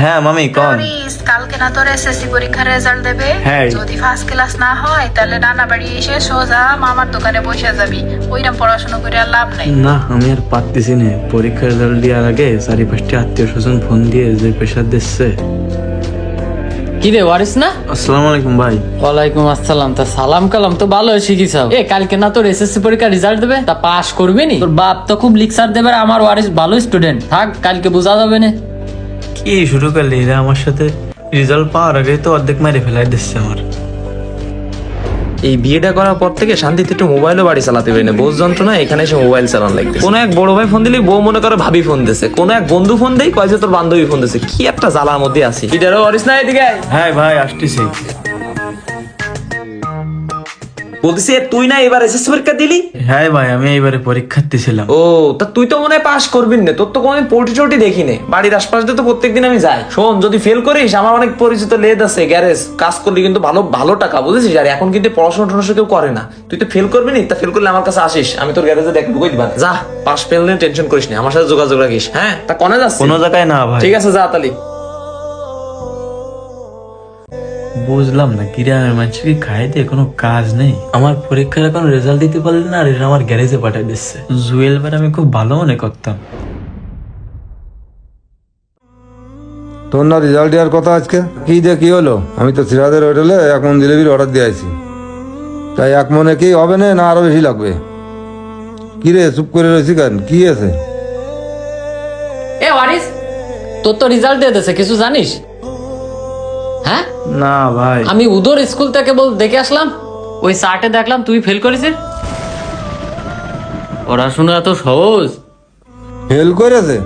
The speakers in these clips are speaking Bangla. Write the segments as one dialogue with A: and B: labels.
A: হ্যাঁ মামি কন।
B: কালকে না তোর এসএসসি পরীক্ষার রেজাল্ট দেবে।
A: হ্যাঁ।
B: যদি ফার্স্ট ক্লাস না হয় তাহলে নানা বাড়ি এসে সোজা মামার দোকানে বসে যাবি। ওইরকম পড়াশোনা করে আর লাভ নাই।
A: না আমি আর পারতেছি না। পরীক্ষার রেজাল্ট দেওয়ার আগে চারি পাঁচটি আত্মীয় স্বজন ফোন দিয়ে যে প্রেশার দিচ্ছে।
C: কি রে ওয়ারিস না?
A: আসসালামু আলাইকুম ভাই।
C: ওয়ালাইকুম আসসালাম। তা সালাম কালাম তো ভালো শিখিছাও এ কালকে না তোর এসএসসি পরীক্ষা রেজাল্ট দেবে? তা পাস করবি নি? তোর বাপ তো খুব লিকসার দেবে আমার ওয়ারিস ভালো স্টুডেন্ট থাক কালকে বোঝা যাবে না।
A: কি শুরু করলি এরা আমার সাথে রেজাল্ট পাওয়ার আগে তো অর্ধেক মারে ফেলাই দিচ্ছে আমার।
D: এই বিয়েটা করার পর থেকে শান্তিতে একটু মোবাইলও বাড়ি চালাতে পারি না। বোঝ যন্ত্রণা এখানে এসে মোবাইল চালান লাগবে কোনো এক বড় ভাই ফোন দিলে বউ মনে করে ভাবি ফোন দিছে। কোনো এক বন্ধু ফোন দেয় কয়েছে তোর বান্ধবী ফোন দিছে। কি একটা জ্বালার মধ্যে আছি। এটারও অরিস না এদিকে
A: হ্যাঁ ভাই আসতেছি।
D: বলতেছি তুই না এবার এসএসসি পরীক্ষা দিলি?
A: হ্যাঁ ভাই আমি এইবারে পরীক্ষা দিছিলাম।
D: ও তা তুই তো মনে হয় পাস করবি না। তোর তো কোনোদিন পোল্ট্রি টোল্টি দেখি নে বাড়ির আশপাশ দিয়ে তো প্রত্যেকদিন আমি যাই। শোন যদি ফেল করিস আমার অনেক পরিচিত লেদ আছে গ্যারেজ। কাজ করলে কিন্তু ভালো ভালো টাকা বুঝেছিস? আর এখন কিন্তু পড়াশোনা টড়াশোনা কেউ করে না। তুই তো ফেল করবি না তা ফেল করলে আমার কাছে আসিস। আমি তোর গ্যারেজে দেখ ঢুকাই দিবা। যা পাস ফেল নিয়ে টেনশন করিস না আমার সাথে যোগাযোগ রাখিস হ্যাঁ? তা কনে যাচ্ছিস?
A: কোনো জায়গায় না ভাই।
D: ঠিক আছে যা তালি
A: বুঝলাম না গ্রামের মানুষ কি খাই দিয়ে কোনো কাজ নেই। আমার পরীক্ষার এখন রেজাল্ট দিতে পারলে না আর এরা আমার গ্যারেজে পাঠিয়ে দিচ্ছে। জুয়েল বার আমি খুব ভালো মনে করতাম।
E: তোর না রেজাল্ট দেওয়ার কথা আজকে? কি দিয়ে কি হলো? আমি তো সিরাজের হোটেলে এক মন জিলেবির অর্ডার দিয়ে আছি তাই এক মনে কি হবে না না আরও বেশি লাগবে? কি রে চুপ করে রয়েছি কেন? কি আছে
C: এ ওয়ারিস তোর তো রেজাল্ট দিয়ে দিয়েছে কিছু জানিস? হ্যাঁ?
A: না ভাই।
C: আমি উদর স্কুল থেকে বল দেখে আসলাম ওই চার্টে দেখলাম তুই ফেল করেছিস? পড়াশোনা এত সহজ।
E: ফেল করেছে?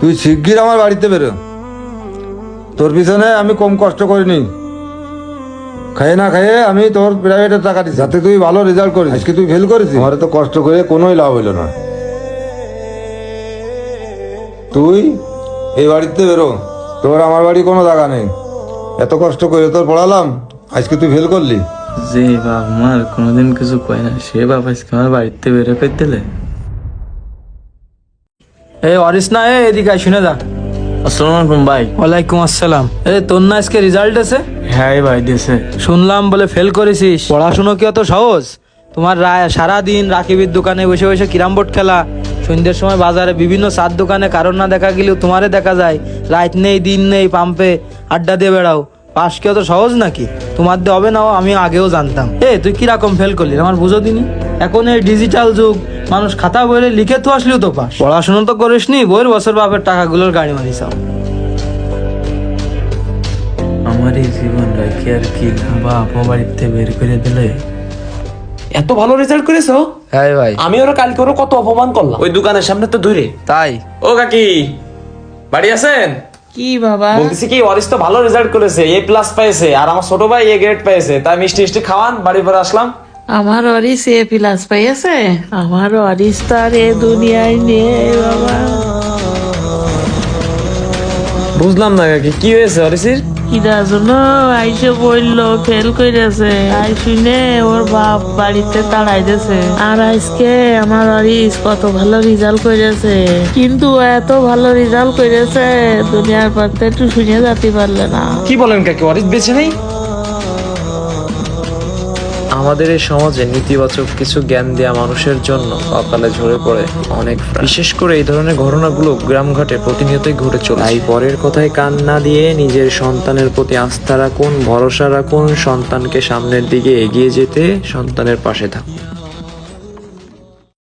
E: তুই শিগগির আমার বাড়িতে বেরো। তোর পিছনে আমি কম কষ্ট করিনি। খাইয়ে না খাইয়ে আমি তোর প্রাইভেটে টাকা দিচ্ছি যাতে তুই ভালো রেজাল্ট করিস। আজকে তুই ফেল করেছিস? আমার তো কষ্ট করে কোনোই লাভ হইল না। তুই এই বাড়িতে বেরো। তোর আমার বাড়ি কোনো জায়গা নেই। এত কষ্ট করে তোর পড়ালাম আজকে তুই ফেল করলি।
A: যে বাপ মার কোনোদিন কিছু কয় না। সে বাপ আজকে আমার বাড়িতে বেরো করে দিলে।
F: এ অরিস না এ এদিকে আয়, শুনে যা।
A: আসসালামু আলাইকুম ভাই।
F: ওয়ালাইকুম আসসালাম। এ তোর না আজকে রেজাল্ট আছে
A: হ্যাঁ ভাই দিয়েছে।
F: শুনলাম বলে ফেল করেছিস। পড়াশুনো কি অত সহজ? তোমার রায় সারাদিন রাকিবির দোকানে বসে বসে কিরাম বোর্ড খেলা। সন্ধ্যের সময় বাজারে বিভিন্ন চার দোকানে কারণ না দেখা গেলেও তোমারে দেখা যায়। রাত নেই, দিন নেই পাম্পে আড্ডা দিয়ে বেড়াও। পাস কি অত সহজ নাকি? তোমার দিয়ে হবে না, আমি আগেও জানতাম। এ, তুই কীরকম ফেল করলি? আমার বুঝো দিনি। এখন এই ডিজিটাল যুগ, মানুষ খাতা বইলে লিখে তো আসলেও তো পাস। পড়াশোনা তো করিসনি, বইয়ের বছর বাপের টাকাগুলোর গাড়ি মারিসাও
A: আমার এই জীবন রাখি আর কি বাপ বাড়িতে বের করে দিলে?
D: এত ভালো রেজাল্ট করেছ?
F: হ্যাঁ ভাই।
D: আমি ওরা কালকে ওরা কত অপমান করলাম। ওই দোকানের সামনে তো দূরে
F: তাই।
D: ও কাকি বাড়ি আছেন?
B: কি বাবা?
D: বলতেছি কি অরিস তো ভালো রেজাল্ট করেছে এ প্লাস পেয়েছে আর আমার ছোট ভাই এ গ্রেড পেয়েছে তাই মিষ্টি মিষ্টি খাওয়ান বাড়ি পরে আসলাম।
G: আমার অরিস এ প্লাস পাইছে আমার অরিস তো আর এ দুনিয়ায় নেই বাবা।
D: বুঝলাম না কাকি কি হয়েছে অরিসির
G: আই শুনে ওর বাপ বাড়িতে তাড়াইতেছে। আর আজকে আমার অরিস কত ভালো রেজাল্ট করেছে কিন্তু এত ভালো রেজাল্ট করেছে দুনিয়ার পথে একটু শুনে যেতে পারলে না।
D: কি বলেন কাকি, অরিস বেছে নেই? আমাদের এই সমাজে নেতিবাচক কিছু জ্ঞান দেওয়া মানুষের জন্য পাতালে ঝরে পড়ে অনেক বিশেষ করে এই ধরনের ঘটনাগুলো গ্রামঘাটে প্রতিনিয়তই ঘটে চলে এই পরের কথায় কান না দিয়ে নিজের সন্তানের প্রতি আস্থা রাখুন, ভরসা রাখুন, সন্তানকে সামনের দিকে এগিয়ে যেতে সন্তানের পাশে থাকুন।